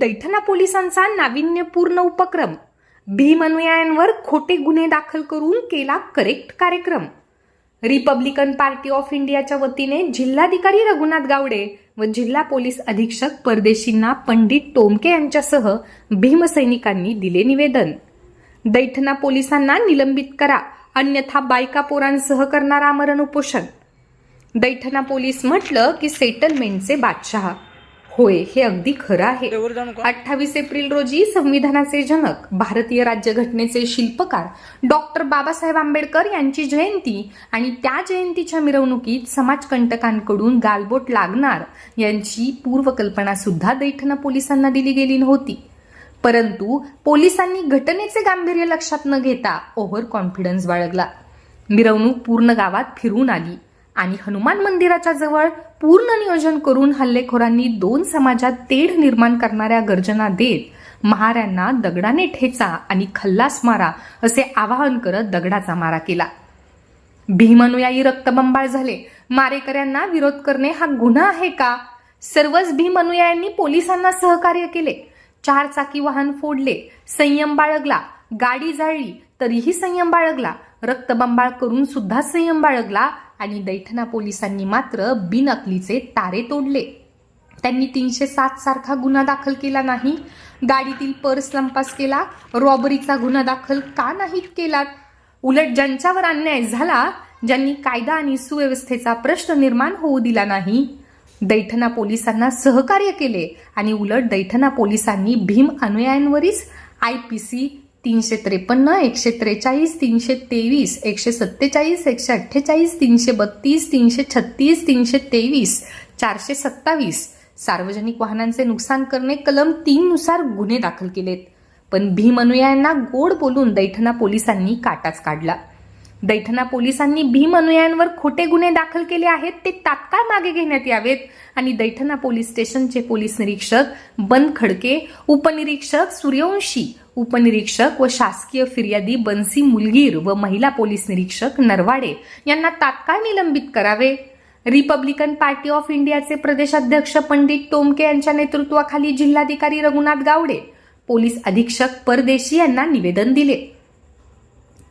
दैठणा पोलिसांचा नाविन्यपूर्ण उपक्रम. भीम अनुयायांवर खोटे गुन्हे दाखल करून केला करेक्ट कार्यक्रम. रिपब्लिकन पार्टी ऑफ इंडियाच्या वतीने जिल्हाधिकारी रघुनाथ गावडे व जिल्हा पोलीस अधीक्षक परदेशींना पंडित टोमके यांच्यासह भीमसैनिकांनी दिले निवेदन. दैठणा पोलिसांना निलंबित करा अन्यथा बायका पोरांसह करणार आमरण उपोषण. दैठणा पोलीस म्हटलं की सेटलमेंटचे बादशहा. होय हे अगदी खरं आहे. अठ्ठावीस एप्रिल रोजी संविधानाचे जनक भारतीय राज्यघटनेचे शिल्पकार डॉक्टर बाबासाहेब आंबेडकर यांची जयंती आणि त्या जयंतीच्या मिरवणुकीत समाजकंटकांकडून गालबोट लागणार यांची पूर्वकल्पना सुद्धा दैठणा पोलिसांना दिली गेली नव्हती. परंतु पोलिसांनी घटनेचे गांभीर्य लक्षात न घेता ओव्हर कॉन्फिडन्स बाळगला. मिरवणूक पूर्ण गावात फिरून आली. आणि हनुमान मंदिराच्या जवळ पूर्ण नियोजन करून हल्लेखोरांनी दोन समाजात तेढ निर्माण करणाऱ्या गर्जना देत महाऱ्यांना दगडाने ठेचा आणि खल्लास मारा असे आवाहन करत दगडाचा मारा केला. भीमनुयायी रक्तबंबाळ झाले. मारेकऱ्यांना विरोध करणे हा गुन्हा आहे का? सर्वच भीमनुयायांनी पोलिसांना सहकार्य केले. चार चाकी वाहन फोडले. संयम बाळगला. गाडी जाळली. तरीही संयम बाळगला. रक्तबंबाळ करून सुद्धा संयम बाळगला. आणि दैठणा पोलिसांनी मात्र बिनअकलीचे तारे तोडले. त्यांनी तीनशे सात सारखा गुन्हा दाखल केला नाही. गाडीतील पर्स लंपास केला. रॉबरीचा गुन्हा दाखल का नाही केला उलट ज्यांच्यावर अन्याय झाला ज्यांनी कायदा आणि सुव्यवस्थेचा प्रश्न निर्माण होऊ दिला नाही. दैठणा पोलिसांना सहकार्य केले आणि उलट दैठणा पोलिसांनी भीम अनुयायांवरीच आय पी सी तीनशे त्रेपन्न एकशे त्रेचाळीस तीनशे तेवीस एकशे सत्तेचाळीस एकशे अठ्ठेचाळीस तीनशे बत्तीस तीनशे छत्तीस तीनशे तेवीस चारशे सत्तावीस सार्वजनिक वाहनांचे नुकसान करणे कलम तीननुसार गुन्हे दाखल केलेत. पण भीम अनुयायांना गोड बोलून दैठणा पोलिसांनी काटाच काढला. दैठणा पोलिसांनी भीम अनुयायांवर खोटे गुन्हे दाखल केले आहेत ते तात्काळ मागे घेण्यात यावेत. आणि दैठणा पोलीस स्टेशनचे पोलीस निरीक्षक बंद खडके उपनिरीक्षक सूर्यवंशी उपनिरीक्षक व शासकीय फिर्यादी बन्सी मुलगीर व महिला पोलीस निरीक्षक नरवाडे यांना तात्काळ निलंबित करावे. रिपब्लिकन पार्टी ऑफ इंडियाचे प्रदेशाध्यक्ष पंडित टोमके यांच्या नेतृत्वाखाली जिल्हाधिकारी रघुनाथ गावडे पोलीस अधीक्षक परदेशी यांना निवेदन दिले.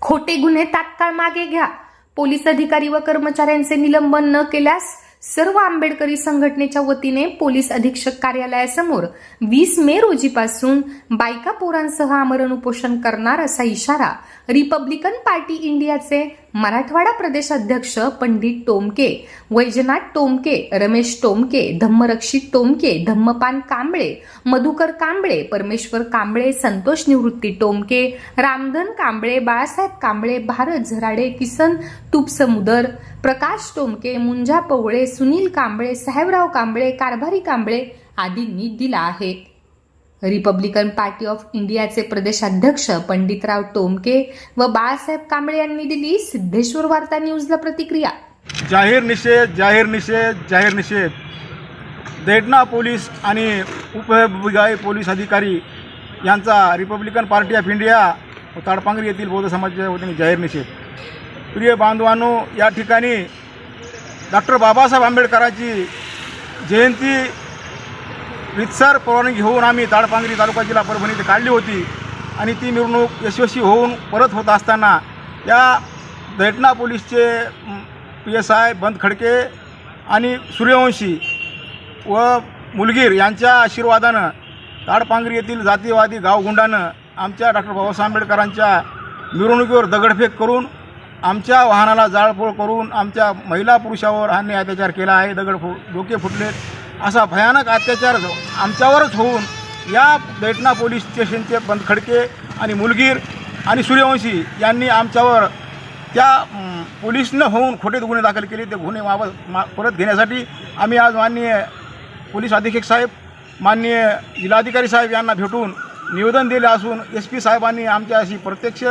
खोटे गुन्हे तात्काळ मागे घ्या. पोलीस अधिकारी व कर्मचाऱ्यांचे निलंबन न केल्यास सर्व आंबेडकरी संघटनेच्या वतीने पोलीस अधीक्षक कार्यालयासमोर वीस मे रोजीपासून बायका पोरांसह आमरण उपोषण करणार असा इशारा रिपब्लिकन पार्टी इंडियाचे मराठवाडा प्रदेशाध्यक्ष पंडित टोमके वैजनाथ टोमके रमेश टोमके धम्मरक्षित टोमके धम्मपान कांबळे मधुकर कांबळे परमेश्वर कांबळे संतोष निवृत्ती टोमके रामधन कांबळे बाळासाहेब कांबळे भारत झराडे किसन तुपसमुदर प्रकाश टोमके मुंजा पवळे सुनील कांबळे साहेबराव कांबळे कारभारी कांबळे आदींनी दिला आहे. रिपब्लिकन पार्टी ऑफ इंडियाचे प्रदेशाध्यक्ष पंडितराव टोमके व बाळासाहेब कांबळे यांनी दिली सिद्धेश्वर वार्ता न्यूजला प्रतिक्रिया. जाहीर निषेध जाहीर निषेध जाहीर निषेध. देडना पोलीस आणि उपविभागीय पोलीस अधिकारी यांचा रिपब्लिकन पार्टी ऑफ इंडिया व ताडपांगरी येथील बौद्ध समाजाच्या वतीने जाहीर निषेध. प्रिय बांधवांनो या ठिकाणी डॉक्टर बाबासाहेब आंबेडकरांची जयंती रितसर परवानगी घेऊन आम्ही ताडपांगरी तालुका जिल्हा परभणी इथे काढली होती. आणि ती मिरवणूक यशस्वी होऊन परत होत असताना या दैठणा पोलीसचे पी एस आय बंद खडके आणि सूर्यवंशी व मुलगीर यांच्या आशीर्वादानं ताडपांगरी येथील जातीवादी गावगुंडानं आमच्या डॉक्टर बाबासाहेब आंबेडकरांच्या मिरवणुकीवर दगडफेक करून आमच्या वाहनाला जाळपोळ करून आमच्या महिला पुरुषावर अन्य अत्याचार केला आहे. दगड फु डोके फुटले असा भयानक अत्याचार आमच्यावरच होऊन या बेटना पोलीस स्टेशनचे बंदखडके आणि मुलगीर आणि सूर्यवंशी यांनी आमच्यावर त्या पोलीसनं होऊन खोटे गुन्हे दाखल केले. ते गुन्हे वापस मा परत घेण्यासाठी आम्ही आज माननीय पोलीस अधीक्षक साहेब माननीय जिल्हाधिकारी साहेब यांना भेटून निवेदन दिले असून एस पी साहेबांनी आमच्याशी प्रत्यक्ष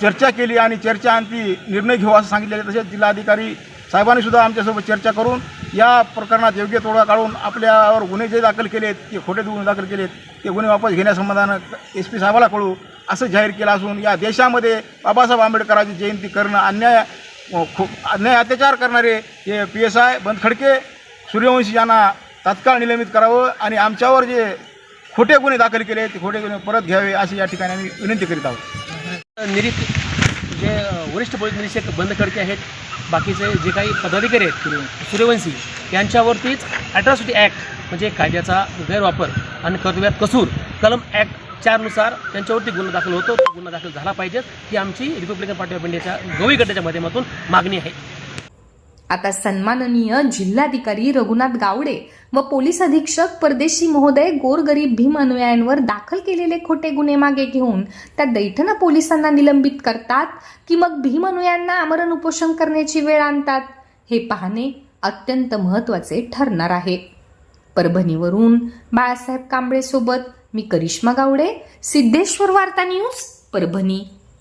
चर्चा केली आणि चर्चा अंती निर्णय घेऊ असं सांगितले तसेच जिल्हाधिकारी साहेबांनी सुद्धा आमच्यासोबत चर्चा करून या प्रकरणात योग्य तोडगा काढून आपल्यावर गुन्हे जे दाखल केलेत ते खोटे गुन्हे दाखल केलेत ते गुन्हे वापस घेण्यासंबंधानं एस पी साहेबाला कळू असं जाहीर केलं असून या देशामध्ये बाबासाहेब आंबेडकरांची जयंती करणं अन्याय खूप अन्याय अत्याचार करणारे हे पी एस आय बंद खडके सूर्यवंशी यांना तात्काळ निलंबित करावं आणि आमच्यावर जे खोटे गुन्हे दाखल केले ते खोटे गुन्हे परत घ्यावे अशी या ठिकाणी आम्ही विनंती करीत आहोत. निरीक्षक जे वरिष्ठ पोलीस निरीक्षक बंदखडके आहेत बाकीचे जे काही पदाधिकारी आहेत सूर्यवंशी यांच्यावरतीच ॲट्रॉसिटी ॲक्ट म्हणजे कायद्याचा गैरवापर आणि कर्तव्यात कसूर कलम ॲक्ट चारनुसार त्यांच्यावरती गुन्हा दाखल होतो. गुन्हा दाखल झाला पाहिजे. ही आमची रिपब्लिकन पार्टी ऑफ इंडियाच्या गवळी गटाच्या माध्यमातून मागणी आहे. आता सन्माननीय जिल्हाधिकारी रघुनाथ गावडे व पोलीस अधीक्षक परदेशी महोदय गोरगरीब भीम अनुयायांवर दाखल केलेले खोटे गुन्हे मागे घेऊन त्या दैठणा पोलिसांना निलंबित करतात की मग भीम अनुयांना आमरण उपोषण करण्याची वेळ आणतात हे पाहणे अत्यंत महत्त्वाचे ठरणार आहे. परभणीवरून बाळासाहेब कांबळे सोबत मी करिश्मा गावडे सिद्धेश्वर वार्ता न्यूज परभणी.